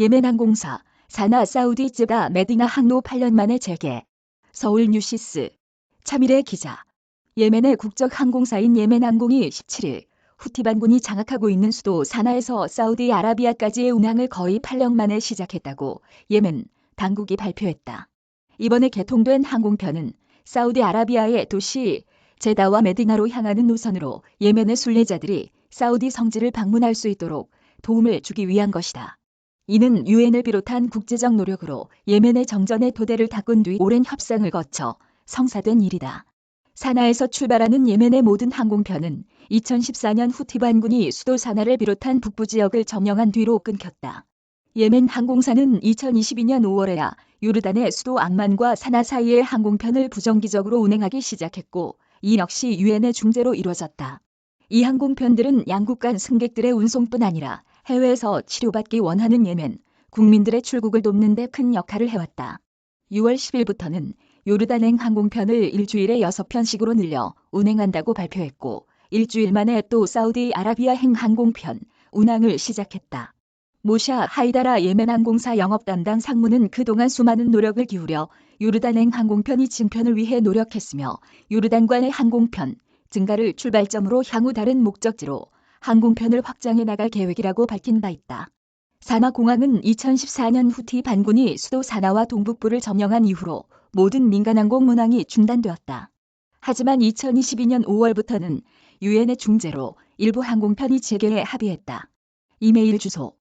예멘 항공사 사나 사우디 제다 메디나 항로 8년 만에 재개. 서울 뉴시스 차미래 기자. 예멘의 국적 항공사인 예멘 항공이 17일 후티 반군이 장악하고 있는 수도 사나에서 사우디아라비아까지의 운항을 거의 8년 만에 시작했다고 예멘 당국이 발표했다. 이번에 개통된 항공편은 사우디아라비아의 도시 제다와 메디나로 향하는 노선으로 예멘의 순례자들이 사우디 성지를 방문할 수 있도록 도움을 주기 위한 것이다. 이는 유엔을 비롯한 국제적 노력으로 예멘의 정전의 토대를 닦은 뒤 오랜 협상을 거쳐 성사된 일이다. 사나에서 출발하는 예멘의 모든 항공편은 2014년 후티 반군이 수도 사나를 비롯한 북부 지역을 점령한 뒤로 끊겼다. 예멘 항공사는 2022년 5월에야 요르단의 수도 암만과 사나 사이의 항공편을 부정기적으로 운행하기 시작했고 이 역시 유엔의 중재로 이루어졌다. 이 항공편들은 양국 간 승객들의 운송뿐 아니라 해외에서 치료받기 원하는 예멘 국민들의 출국을 돕는 데 큰 역할을 해왔다. 6월 10일부터는 요르단행 항공편을 일주일에 6편씩으로 늘려 운행한다고 발표했고 일주일 만에 또 사우디아라비아행 항공편 운항을 시작했다. 모샤 하이다라 예멘 항공사 영업 담당 상무는 그동안 수많은 노력을 기울여 요르단행 항공편이 증편을 위해 노력했으며 요르단과의 항공편 증가를 출발점으로 향후 다른 목적지로 항공편을 확장해 나갈 계획이라고 밝힌 바 있다. 사나공항은 2014년 후티 반군이 수도 사나와 동북부를 점령한 이후로 모든 민간 항공 운항이 중단되었다. 하지만 2022년 5월부터는 유엔의 중재로 일부 항공편이 재개에 합의했다. 이메일 주소